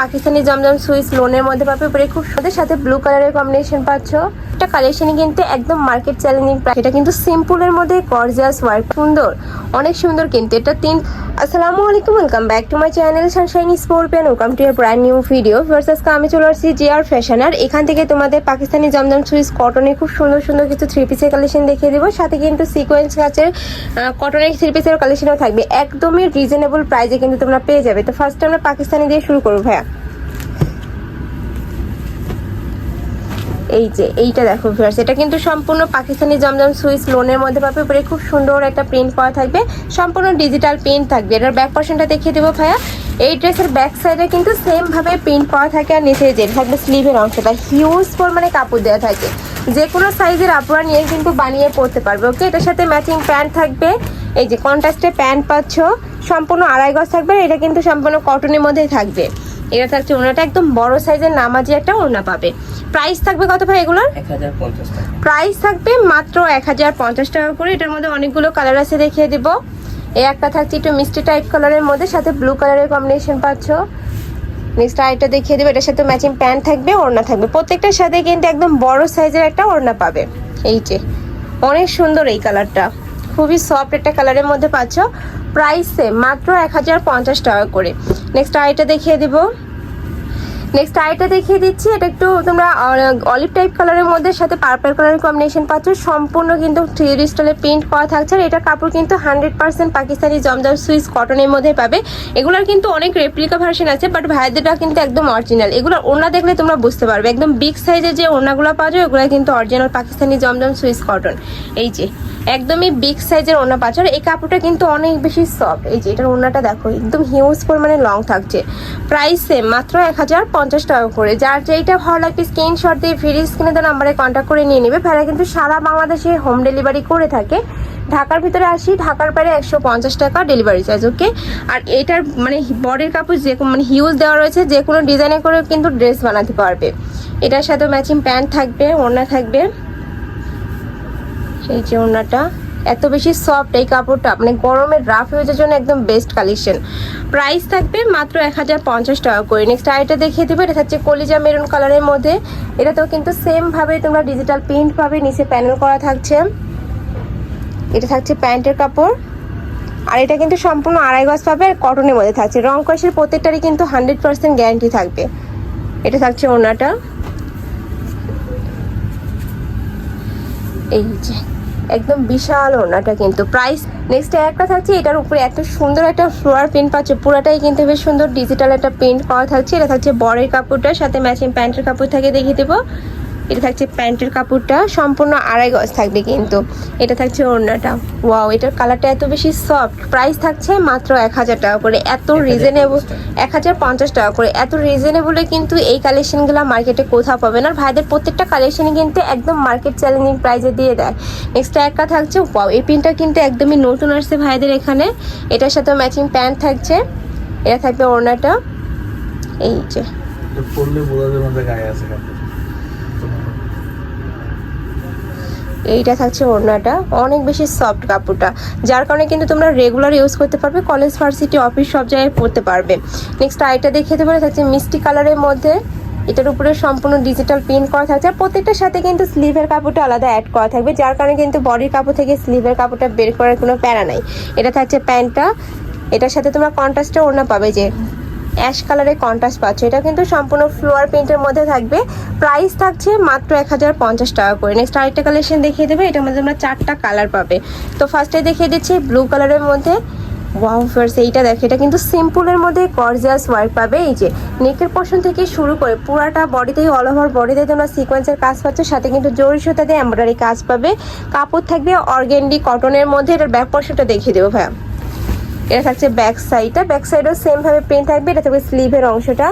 Pakistani Zamzam Swiss লোনের মধ্যে পাবে, উপরে খুব সুন্দর। সাথে ব্লু কালারের কম্বিনেশন পাচ্ছ। এটা কালেকশনই কিন্তু একদম মার্কেট চ্যালেঞ্জিং প্রাইস এটা কিন্তু সিম্পলের মধ্যে গর্জিয়াস ওয়ার্ক সুন্দর। অনেক সুন্দর কিন্তু। এটা তিন আসসালামু আলাইকুম welcome back to my channel সানশাইনি স্পোর্পিয়ান welcome to a brand new video versus আমি চলে আসছি জিআর ফ্যাশন আর এখান থেকে তোমাদের পাকিস্তানি জমজম সুইস কটনের খুব সুন্দর সুন্দর কিছু থ্রি পিসের কালেকশন দেখিয়ে দেবো। সাথে কিন্তু সিকোয়েন্স কাচের কটনের থ্রি পিসের কালেকশনও থাকবে। একদমই রিজনেবল প্রাইসে কিন্তু তোমরা পেয়ে যাবে। তো ফার্স্ট আমরা পাকিস্তানি দিয়ে শুরু করব ভাইয়া। এই যে, এইটা দেখো ভিউয়ার্স এটা কিন্তু সম্পূর্ণ পাকিস্তানি জমজম সুইস লোনের মধ্যে পাবে। উপরে খুব সুন্দর একটা প্রিন্ট করা থাকবে। সম্পূর্ণ ডিজিটাল প্রিন্ট থাকবে। এটার ব্যাক পোর্শনটা দেখিয়ে দেবো ভাইয়া। এই ড্রেসের ব্যাক সাইডে কিন্তু সেম ভাবে প্রিন্ট করা থাকে আর নিচে যে থাকবে স্লিভের অংশটা। হিউজ পরিমাণে কাপড় দেওয়া থাকে। যে কোনো সাইজের আপুরা নিয়ে কিন্তু বানিয়ে পরতে পারবে ওকে এটার সাথে ম্যাচিং প্যান্ট থাকবে। এই যে কন্ট্রাস্টে প্যান্ট পাচ্ছ। সম্পূর্ণ আড়াই গজ থাকবে। এটা কিন্তু সম্পূর্ণ কটনের মধ্যেই থাকবে। এটা থাকছে ওনাটা একদম বড় সাইজের নামাজি একটা ওড়না পাবে। প্রাইস থাকবে কত ভাই এগুলোর? প্রাইস থাকবে মাত্র এক হাজার পঞ্চাশ টাকা করে। এটার মধ্যে অনেকগুলো কালার আছে দেখিয়ে দিব। এই একটা থাকছে একটু মিষ্টি টাইপ কালারের মধ্যে সাথে ব্লু কালারের কম্বিনেশন পাচ্ছ। নেক্সট আরেকটা দেখিয়ে দেবো। এটার সাথে ম্যাচিং প্যান্ট থাকবে ওড়না থাকবে। প্রত্যেকটার সাথে কিন্তু একদম বড় সাইজের একটা ওড়না পাবে। এই যে অনেক সুন্দর এই কালারটা খুবই সফট একটা কালারের মধ্যে পাচ্ছ। প্রাইসে মাত্র এক হাজার পঞ্চাশ টাকা করে। নেক্সট আরেকটা দেখিয়ে দেবো। নেক্সট আইটা দেখিয়ে দিচ্ছি। এটা একটু তোমরা অলিভ টাইপ কালারের মধ্যে, সাথে পার্পল কালারের কম্বিনেশন পাচ্ছ। সম্পূর্ণ কিন্তু থ্রি স্টাইলে প্রিন্ট করা থাকছে। আর এটা কাপড় কিন্তু hundred percent Pakistani Zamzam Swiss কটনের মধ্যে পাবে। এগুলোর কিন্তু অনেক রেপ্লিকা ভার্সন আছে বাট ভাইদেরটা কিন্তু একদম অরিজিনাল এগুলো ওনা দেখলে তোমরা বুঝতে পারবে। একদম বিগ সাইজের যে ওনাগুলো পাওয়া যায়, ওগুলো কিন্তু original Pakistani Zamzam Swiss cotton এই যে। একদমই বিগ সাইজের ওনা পাচ্ছ আর এই কাপড়টা কিন্তু অনেক বেশি সফট এই যে এটার ওনাটা দেখো, একদম হিউজ পরিমাণে লং থাকছে। প্রাইস সেম মাত্র এক হাজার পঞ্চাশ টাকা করে। যার যেইটা ভালো লাগবে স্ক্রিনশট দিয়ে ফ্রি স্ক্রিনে তো নাম্বারে কন্ট্যাক্ট করে নিয়ে নেবে। ভাড়া কিন্তু সারা বাংলাদেশে হোম ডেলিভারি করে থাকে। ঢাকার ভিতরে আসি, ঢাকার বাইরে একশো পঞ্চাশ টাকা ডেলিভারি চার্জ ওকে আর এটার মানে বডির কাপড় যে মানে হিউজ দেওয়া রয়েছে, যে কোনো ডিজাইনে করে কিন্তু ড্রেস বানাতে পারবে। এটার সাথে ম্যাচিং প্যান্ট থাকবে, ওড়না থাকবে। এই যে ওড়নাটা, এত বেশি সফট এই কাপড়টা মানে গরমের রাফ ইউজের জন্য একদম বেস্ট কালেকশন প্রাইস থাকবে মাত্র এক হাজার পঞ্চাশ টাকা করে। নেক্সট আরেকটা দেখিয়ে দেবো, এটা থাকছে কলিজা মেরুন কালারের মধ্যে। এটাতেও কিন্তু সেমভাবে তোমরা ডিজিটাল প্রিন্ট পাবে, নিচে প্যানেল করা থাকছে। এটা থাকছে প্যান্টের কাপড়। আর এটা কিন্তু সম্পূর্ণ আড়াই গজ পাবে আর কটনের মধ্যে থাকছে। রং কষের প্রত্যেকটারই কিন্তু হান্ড্রেড পার্সেন্ট গ্যারান্টি থাকবে। এটা থাকছে ওনাটা এই যে। একদম বিশাল ওড়নাটা কিন্তু। প্রাইস নেক্সট একটা থাকছে, এটার উপরে এত সুন্দর একটা ফ্লোয়ার প্রিন্ট পাচ্ছে, পুরাটাই কিন্তু বেশ সুন্দর ডিজিটাল একটা প্রিন্ট পাওয়া থাকছে। এটা থাকছে বরের কাপড়টার সাথে ম্যাচিং প্যান্টের কাপড় থাকে, দেখিয়ে দেবো। এটা থাকছে প্যান্টের কাপড়টা সম্পূর্ণ আড়াই গজ থাকবে কিন্তু। এটা থাকছে ওড়নাটা। ওয়াও এটার কালারটা এত বেশি সফট প্রাইস থাকছে মাত্র এক হাজার টাকা করে। এত রিজনেবল এক হাজার পঞ্চাশ টাকা করে। এত রিজনেবলে কিন্তু এই কালেকশনগুলো মার্কেটে কোথাও পাবে না। আর ভাইদের প্রত্যেকটা কালেকশনই কিন্তু একদম মার্কেট চ্যালেঞ্জিং প্রাইসে দিয়ে দেয়। নেক্সট একটা থাকছে ওয়াও এই পিনটা কিন্তু একদমই নতুন আসছে ভাইদের এখানে। এটার সাথে ম্যাচিং প্যান্ট থাকছে। এটা থাকবে ওড়নাটা। এই যে। বোঝা যাবে গায়ে আছে কাপড় এইটা থাকছে ওড়নাটা, অনেক বেশি সফট কাপড়টা, যার কারণে কিন্তু তোমরা রেগুলার ইউজ করতে পারবে কলেজ ভার্সিটি অফিস সব জায়গায় পড়তে পারবে। নেক্সট আইটা দেখে দেবো থাকছে মিষ্টি কালারের মধ্যে। এটার উপরে সম্পূর্ণ ডিজিটাল প্রিন্ট করা থাকছে, আর প্রত্যেকটার সাথে কিন্তু স্লিভের কাপড়টা আলাদা অ্যাড করা থাকবে, যার কারণে কিন্তু বডির কাপড় থেকে স্লিভের কাপড়টা বের করার কোনো প্যারা নাই। এটা থাকছে প্যান্টটা, এটার সাথে তোমরা কন্ট্রাস্টে ওড়না পাবে যে অ্যাশ কালারের কন্ট্রাস্ট পাচ্ছ। এটা কিন্তু সম্পূর্ণ ফ্লোয়ার প্রিন্টের মধ্যে থাকবে। প্রাইস থাকছে মাত্র এক হাজার পঞ্চাশ টাকা করে। নেক্সট আরেকটা কালেকশন দেখিয়ে দেবে। এটার মধ্যে আমরা চারটা কালার পাবে। তো ফার্স্টে দেখিয়ে দিচ্ছি ব্লু কালারের মধ্যে। ওয়াও এইটা দেখো। এটা কিন্তু সিম্পলের মধ্যে গর্জিয়াস ওয়ার্ক পাবে। এই যে নেকের পোর্শন থেকে শুরু করে পুরাটা বডিতেই অল ওভার বডিতে তোমরা সিকোয়েন্সের কাজ পাচ্ছ। সাথে কিন্তু জরি সুতা দিয়ে এমব্রয়ডারি কাজ পাবে। কাপড় থাকবে অর্গেন্ডি কটনের মধ্যে। এটার ব্যাক পোর্শনটা দেখিয়ে দেবো ভাইয়া। এটা থাকছে ব্যাক সাইডটা। ব্যাক সাইডও সেম ভাবে প্রিন্ট থাকবে এটা থাকবে স্লিভের অংশটা।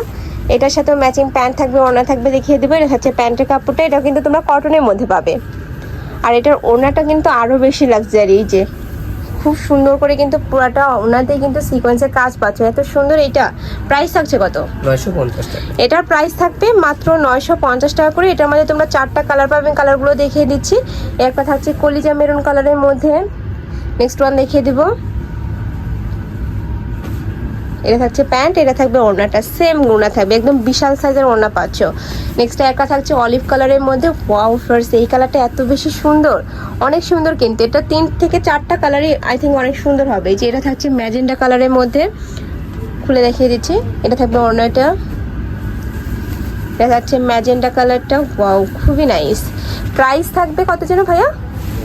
এটার সাথে ম্যাচিং প্যান্ট থাকবে ওড়না থাকবে দেখিয়ে দেবো। এটা হচ্ছে প্যান্টের কাপড়টা এটা কিন্তু তোমরা কটনের মধ্যে পাবে। আর এটার ওড়নাটা কিন্তু আরও বেশি লাক্সারি এই যে। খুব সুন্দর করে কিন্তু পুরাটা ওনাতেই কিন্তু সিকোয়েন্সের কাজ পাচ্ছ। এত সুন্দর এটা। প্রাইস থাকছে কত? নয়শো পঞ্চাশ টাকা। এটার প্রাইস থাকবে মাত্র নয়শো পঞ্চাশ টাকা করে। এটার মধ্যে তোমরা চারটা কালার পাবেন কালারগুলো দেখিয়ে দিচ্ছি। একটা থাকছে কলিজা মেরুন কালারের মধ্যে। নেক্সট ওয়ান দেখিয়ে দিব। এটা থাকছে প্যান্ট, এটা থাকবে ওড়নাটা। সেম ওড়না থাকবে, একদম বিশাল সাইজের ওড়না পাচ্ছ। নেক্সট একটা থাকছে অলিভ কালারের মধ্যে। ওয়াও ফার্স এই কালারটা এত বেশি সুন্দর। অনেক সুন্দর কিন্তু। এটা তিন থেকে চারটা কালারই আই থিঙ্ক অনেক সুন্দর হবে। যে এটা থাকছে ম্যাজেন্ডা কালারের মধ্যে। খুলে দেখিয়ে দিচ্ছি। এটা থাকবে ওড়নাটা। এটা থাকছে ম্যাজেন্ডা কালারটা ওয়াও খুবই নাইস প্রাইস থাকবে কত যেন ভাইয়া?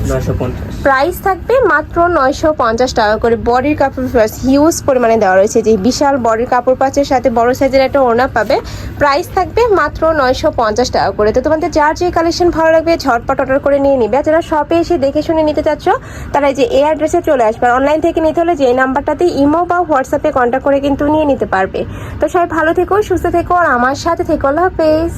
নয়শো পঞ্চাশ। প্রাইস থাকবে মাত্র নয়শো পঞ্চাশ টাকা করে বডির কাপড় হিউজ পরিমাণে দেওয়া রয়েছে। যে বিশাল বডির কাপড় পাচ্ছের সাথে বড় সাইজের একটা ওড়না পাবে। প্রাইস থাকবে মাত্র নয়শো পঞ্চাশ টাকা করে। তো তোমাদের যার যে কালেকশন ভালো লাগবে, ঝটপট অর্ডার করে নিয়ে নিবে। যারা শপে এসে দেখে শুনে নিতে চাচ্ছ, তারা যে এই অ্যাড্রেসে চলে আসবে। অনলাইন থেকে নিতে হলে যে এই নাম্বারটাতে ইমো বা হোয়াটসঅ্যাপে কন্ট্যাক্ট করে কিন্তু নিয়ে নিতে পারবে। তো সবাই ভালো থেকো, সুস্থ থেকো, আর আমার সাথে থেকো। আল্লাহ হাফেজ।